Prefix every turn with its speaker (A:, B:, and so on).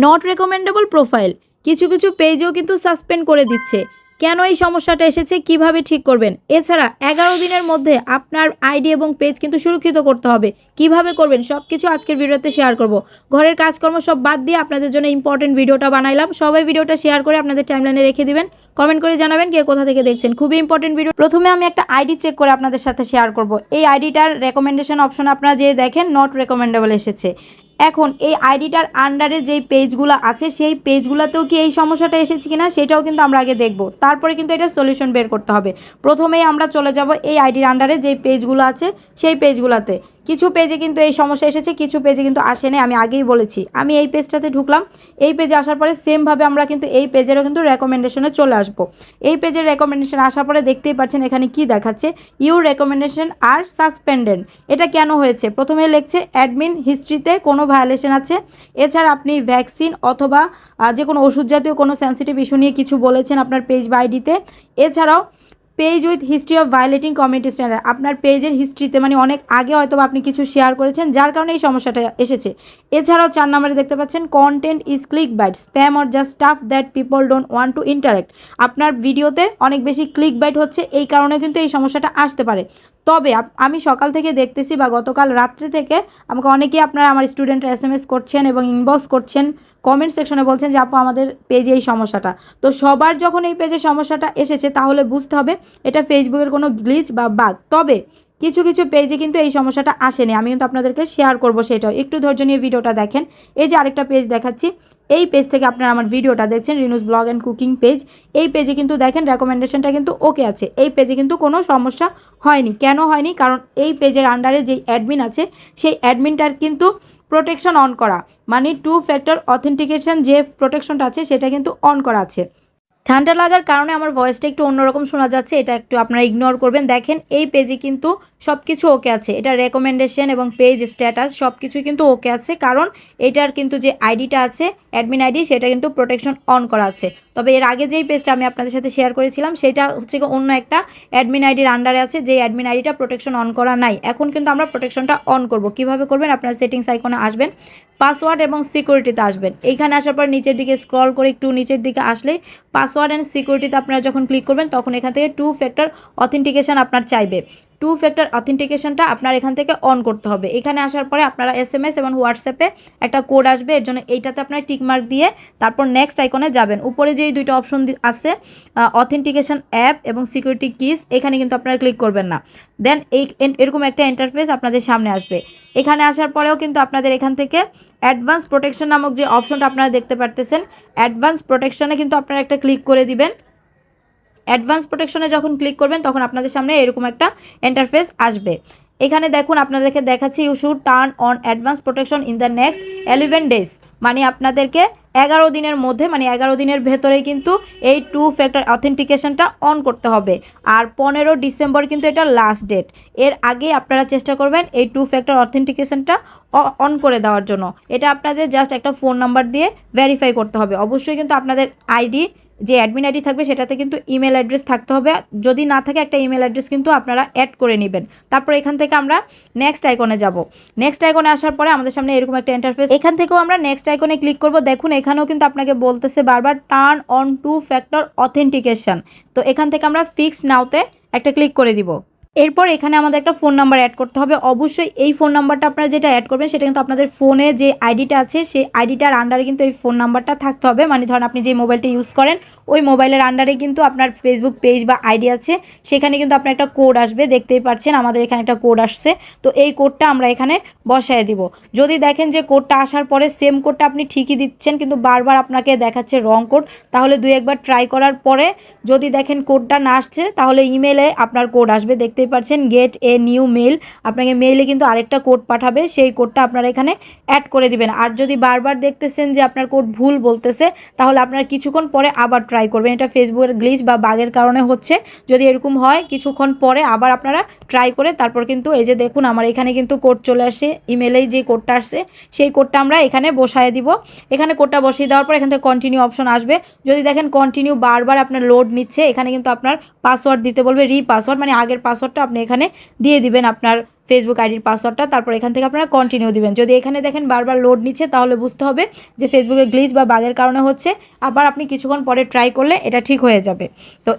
A: Not recommendable profile কিছু কিছু পেজও কিন্তু সাসপেন্ড করে দিচ্ছে। কেন এই সমস্যাটা এসেছে? কীভাবে ঠিক করবেন? এছাড়া এগারো দিনের মধ্যে আপনার আইডি এবং পেজ কিন্তু সুরক্ষিত করতে হবে। কীভাবে করবেন? সব কিছু আজকের ভিডিওতে শেয়ার করব। ঘরের কাজকর্ম সব বাদ দিয়ে আপনাদের জন্য ইম্পর্টেন্ট ভিডিওটা বানাইলাম। সবাই ভিডিওটা শেয়ার করে আপনাদের টাইমলাইনে রেখে দিবেন। কমেন্ট করে জানাবেন কে কোথা থেকে দেখছেন। খুবই ইম্পর্টেন্ট ভিডিও প্রথমে আমি একটা আইডি চেক করে আপনাদের সাথে শেয়ার করব। এই আইডিটার রেকমেন্ডেশন অপশন আপনারা যে দেখেন নট রেকমেন্ডেবল এসেছে। এখন এই আইডিটার আন্ডারে যেই পেজগুলো আছে, সেই পেজগুলোতেও কি এই সমস্যাটা এসেছে কি না সেটাও কিন্তু আমরা আগে দেখব। তারপরে কিন্তু এটা সলিউশন বের করতে হবে। প্রথমেই আমরা চলে যাব এই আইডির আন্ডারে যেই পেজগুলো আছে, সেই পেজগুলোতে কিছু পেজে কিন্তু এই সমস্যা এসেছে, কিছু পেজে কিন্তু আসেনি, আমি আগেই বলেছি। আমি এই পেজটাতে ঢুকলাম, এই পেজে আসার পরে সেমভাবে আমরা কিন্তু এই পেজেরও কিন্তু রেকমেন্ডেশনে চলে আসব। এই পেজের রেকমেন্ডেশন আসার পরে দেখতেই পাচ্ছেন এখানে কি দেখাচ্ছে? ইউ রেকমেন্ডেশন আর সাসপেন্ডেড এটা কেন হয়েছে? প্রথমে লিখছে অ্যাডমিন হিস্ট্রিতে কোনো ভায়োলেশন আছে। এছাড়া আপনি ভ্যাকসিন অথবা যে কোনো ওষুধ জাতীয় কোনো সেন্সিটিভ ইস্যু নিয়ে কিছু বলেছেন আপনার পেজ বা আইডিতে এছাড়াও page with history of violating community standard আপনার পেজের হিস্ট্রিতে মানে অনেক আগে হয়তো আপনি কিছু শেয়ার করেছেন, যার কারণে এই সমস্যাটা এসেছে। এছাড়াও চার নম্বরে দেখতে পাচ্ছেন content is click bait spam or just stuff that people don't want to interact আপনার ভিডিওতে অনেক বেশি ক্লিক বাইট হচ্ছে, এই কারণে কিন্তু এই সমস্যাটা আসতে পারে। তবে আমি সকাল থেকে দেখতেছি বা গতকাল রাত্রে থেকে আমাকে অনেকেই আপনারা আমার স্টুডেন্টরা এস এম এস করছেন এবং ইনবক্স করছেন কমেন্ট সেকশনে বলছেন যে, আপু, আমাদের পেজে এই সমস্যাটা। তো সবার যখন এই পেজে সমস্যাটা এসেছে, তাহলে বুঝতে হবে এটা ফেসবুকের কোনো গ্লিচ বা বাগ তবে কিছু কিছু পেজে কিন্তু এই সমস্যাটা আসেনি। আমি কিন্তু আপনাদেরকে শেয়ার করব সেটাও। একটু ধৈর্য নিয়ে ভিডিওটা দেখেন। এই যে আরেকটা পেজ দেখাচ্ছি। এই পেজ থেকে আপনারা আমার ভিডিওটা দেখছেন, Rinu's blog and cooking page এই পেজে কিন্তু দেখেন রেকমেন্ডেশনটা কিন্তু ওকে আছে। এই পেজে কিন্তু কোনো সমস্যা হয়নি। কেন হয়নি? কারণ এই পেজের আন্ডারে যেই অ্যাডমিন আছে, সেই অ্যাডমিনটার কিন্তু প্রোটেকশন অন করা। মানে টু ফ্যাক্টর অথেন্টিকেশন যে প্রোটেকশনটা আছে, সেটা কিন্তু অন করা আছে। ঠান্ডা লাগার কারণে আমার ভয়েসটা একটু অন্যরকম শোনা যাচ্ছে, এটা একটু আপনারা ইগনোর করবেন। দেখেন, এই পেজে কিন্তু সব কিছু ওকে আছে। এটা রেকমেন্ডেশন এবং পেজ স্ট্যাটাস সব কিছুই কিন্তু ওকে আছে, কারণ এটার কিন্তু যে আইডিটা আছে অ্যাডমিন আইডি, সেটা কিন্তু প্রোটেকশন অন করা আছে। তবে এর আগে যেই পেজটা আমি আপনাদের সাথে শেয়ার করেছিলাম, সেটা হচ্ছে অন্য একটা অ্যাডমিন আইডির আন্ডারে আছে যে অ্যাডমিন আইডিটা প্রোটেকশন অন করা নাই। এখন কিন্তু আমরা প্রোটেকশনটা অন করব। কীভাবে করবেন? আপনারা সেটিংস আইকনে আসবেন। পাসওয়ার্ড এবং সিকিউরিটিতে আসবেন। এইখানে আসার পর নিচের দিকে স্ক্রল করে একটু নিচের দিকে আসলে পাসওয়ার্ড অ্যান্ড সিকিউরিটিতে আপনারা যখন ক্লিক করবেন, তখন এখান থেকে টু ফ্যাক্টর অথেন্টিকেশান আপনার চাইবে। টু ফ্যাক্টর অথেন্টিকেশনটা আপনার এখান থেকে অন করতে হবে। এখানে আসার পরে আপনারা এস এম এস এবং হোয়াটসঅ্যাপে একটা কোড আসবে, এর জন্য এইটাতে আপনার টিকমার্ক দিয়ে তারপর নেক্সট আইকনে যাবেন। উপরে যেই দুইটা অপশন আছে অথেন্টিকেশন অ্যাপ এবং সিকিউরিটি কিস এখানে কিন্তু আপনারা ক্লিক করবেন না। দেন এই এরকম একটা ইন্টারফেস আপনাদের সামনে আসবে। এখানে আসার পরেও কিন্তু আপনাদের এখান থেকে অ্যাডভান্স প্রোটেকশন নামক যে অপশনটা আপনারা দেখতে পারতেছেন অ্যাডভান্স প্রোটেকশনে কিন্তু আপনারা একটা ক্লিক করে দিবেন। অ্যাডভান্স প্রোটেকশনে যখন ক্লিক করবেন, তখন আপনাদের সামনে এরকম একটা ইন্টারফেস আসবে। এখানে দেখুন, আপনাদেরকে দেখাচ্ছি you should turn on advance protection in the next eleven days মানে আপনাদেরকে এগারো দিনের মধ্যে মানে এগারো দিনের ভেতরেই কিন্তু এই টু ফ্যাক্টর অথেন্টিকেশনটা অন করতে হবে। আর পনেরো ডিসেম্বর কিন্তু এটা লাস্ট ডেট এর আগে আপনারা চেষ্টা করবেন এই টু ফ্যাক্টর অথেন্টিকেশনটা অন করে দেওয়ার জন্য। এটা আপনাদের জাস্ট একটা ফোন নাম্বার দিয়ে ভেরিফাই করতে হবে। অবশ্যই কিন্তু আপনাদের আইডি যে অ্যাডমিন আইডি থাকবে, সেটাতে কিন্তু ইমেল অ্যাড্রেস থাকতে হবে। যদি না থাকে, একটা ইমেল অ্যাড্রেস কিন্তু আপনারা অ্যাড করে নেবেন। তারপর এখান থেকে আমরা নেক্সট আইকনে যাব। নেক্সট আইকনে আসার পরে আমাদের সামনে এরকম একটা ইন্টারফেস এখান থেকেও আমরা নেক্সট আইকনে ক্লিক করব। দেখুন, এখানেও কিন্তু আপনাকে বলতেছে বারবার turn on two factor authentication তো এখান থেকে আমরা ফিক্সড নাওতে একটা ক্লিক করে দিব। এরপর এখানে আমাদের একটা ফোন নাম্বার অ্যাড করতে হবে। অবশ্যই এই ফোন নাম্বারটা আপনারা যেটা অ্যাড করবেন, সেটা কিন্তু আপনাদের ফোনে যে আইডিটা আছে, সেই আইডিটার আন্ডারে কিন্তু এই ফোন নাম্বারটা থাকতে হবে। মানে ধরুন আপনি যে মোবাইলটা ইউজ করেন, ওই মোবাইলের আন্ডারে কিন্তু আপনার ফেসবুক পেজ বা আইডি আছে। সেখানে কিন্তু আপনার একটা কোড আসবে, দেখতেই পাচ্ছেন আমাদের এখানে একটা কোড আসছে। তো এই কোডটা আমরা এখানে বসায় দিব। যদি দেখেন যে কোডটা আসার পরে সেম কোডটা আপনি ঠিকই দিচ্ছেন, কিন্তু বারবার আপনাকে দেখাচ্ছে রং কোড তাহলে দুই একবার ট্রাই করার পরে যদি দেখেন কোডটা না আসছে, তাহলে ইমেলে আপনার কোড আসবে দেখতেই পাচ্ছেন গেট এ নিউ মেল আপনাকে মেইলে কিন্তু আরেকটা কোড পাঠাবে, সেই কোডটা আপনারা এখানে অ্যাড করে দিবেন। আর যদি বারবার দেখতেছেন যে আপনার কোড ভুল বলতেছে, তাহলে আপনারা কিছুক্ষণ পরে আবার ট্রাই করবেন। এটা ফেসবুকের গ্লিচ বা বাগের কারণে হচ্ছে। যদি এরকম হয়, কিছুক্ষণ পরে আবার আপনারা ট্রাই করে তারপর কিন্তু এই যে দেখুন, আমার এখানে কিন্তু কোড চলে আসে। ইমেলেই যে কোডটা আসছে, সেই কোডটা আমরা এখানে বসায় দিব। এখানে কোডটা বসিয়ে দেওয়ার পর এখান থেকে কন্টিনিউ অপশন আসবে। যদি দেখেন কন্টিনিউ বারবার আপনার লোড নিচ্ছে, এখানে কিন্তু আপনার পাসওয়ার্ড দিতে বলবে রি পাসওয়ার্ড মানে আগের পাসওয়ার্ডটা আপনি এখানে দিয়ে দিবেন আপনার ফেসবুক আইডির পাসওয়ার্ডটা তারপর এখান থেকে আপনারা কন্টিনিউ দিবেন। যদি এখানে দেখেন বারবার লোড নিচ্ছে, তাহলে বুঝতে হবে যে ফেসবুকের গ্লিচ বা বাগের কারণে হচ্ছে, আবার আপনি কিছুক্ষণ পরে ট্রাই করলে এটা ঠিক হয়ে যাবে। তো